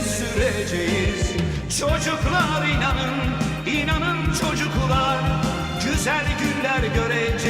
süreceğiz. Çocuklar inanın, inanın çocuklar. Güzel günler göreceğiz